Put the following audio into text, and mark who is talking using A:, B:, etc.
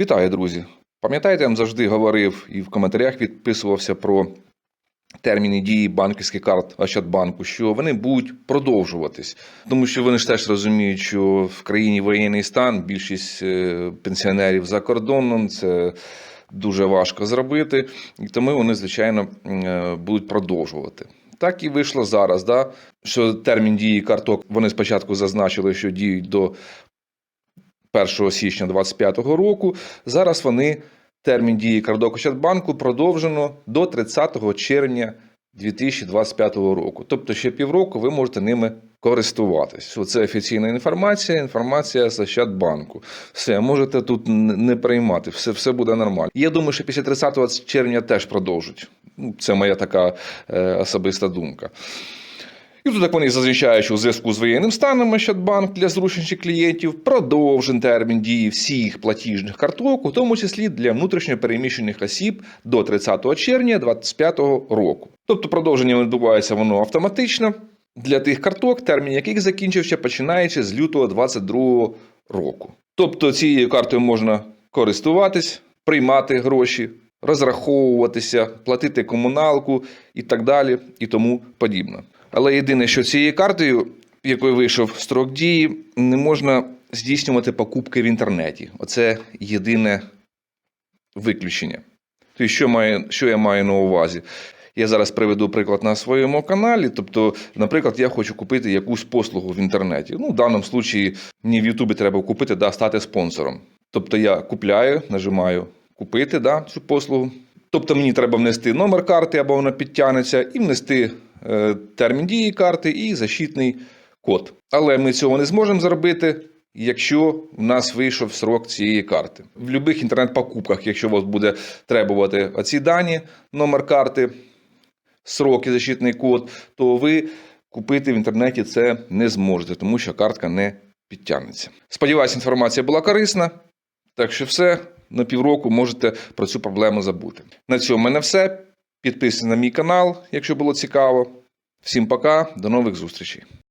A: Вітаю, друзі! Пам'ятаєте, я вам завжди говорив і в коментарях відписувався про терміни дії банківських карт Ощадбанку, що вони будуть продовжуватись, тому що вони ж теж розуміють, що в країні воєнний стан більшість е, пенсіонерів за кордоном це дуже важко зробити, і тому вони, звичайно, е, будуть продовжувати. Так і вийшло зараз, да? що термін дії карток вони спочатку зазначили, що діють до 1 січня 2025 року. Зараз вони термін дії карток Ощадбанку продовжено до 30 червня 2025 року. Тобто ще півроку ви можете ними користуватись. Це офіційна інформація, інформація з Ощадбанку. Все, можете тут не приймати, все, все буде нормально. Я думаю, що після 30 червня теж продовжать. Ну, Це моя така е, особиста думка. І тут так вони зазначають, що у зв'язку з воєнним станом Ощадбанк для зручності клієнтів продовжен термін дії всіх платіжних карток, у тому числі для внутрішньопереміщених осіб до 30 червня 2025 року. Тобто продовження відбувається воно автоматично для тих карток, термін яких закінчився починаючи з лютого 2022 року. Тобто цією картою можна користуватись, приймати гроші, розраховуватися, платити комуналку і так далі, і тому подібне. Але єдине, що цією картою, якою вийшов строк дії, не можна здійснювати покупки в інтернеті. Оце єдине виключення. Тобто, що, має, що я маю на увазі? Я зараз приведу приклад на своєму каналі. Тобто, наприклад, я хочу купити якусь послугу в інтернеті. Ну, в даному випадку мені в Ютубі треба купити, да, стати спонсором. Тобто я купляю, нажимаю купити да, цю послугу. Тобто мені треба внести номер карти або вона підтягнеться, і внести термін дії карти і защитний код. Але ми цього не зможемо зробити, якщо в нас вийшов срок цієї карти. В будь-яких інтернет-покупках, якщо вас буде требувати оці дані, номер карти, срок і защитний код, то ви купити в інтернеті це не зможете, тому що картка не підтягнеться. Сподіваюсь, інформація була корисна. Так що все, на півроку можете про цю проблему забути. На цьому в мене все. Підписуйтесь на мій канал, якщо було цікаво. Всім пока, до нових зустрічей.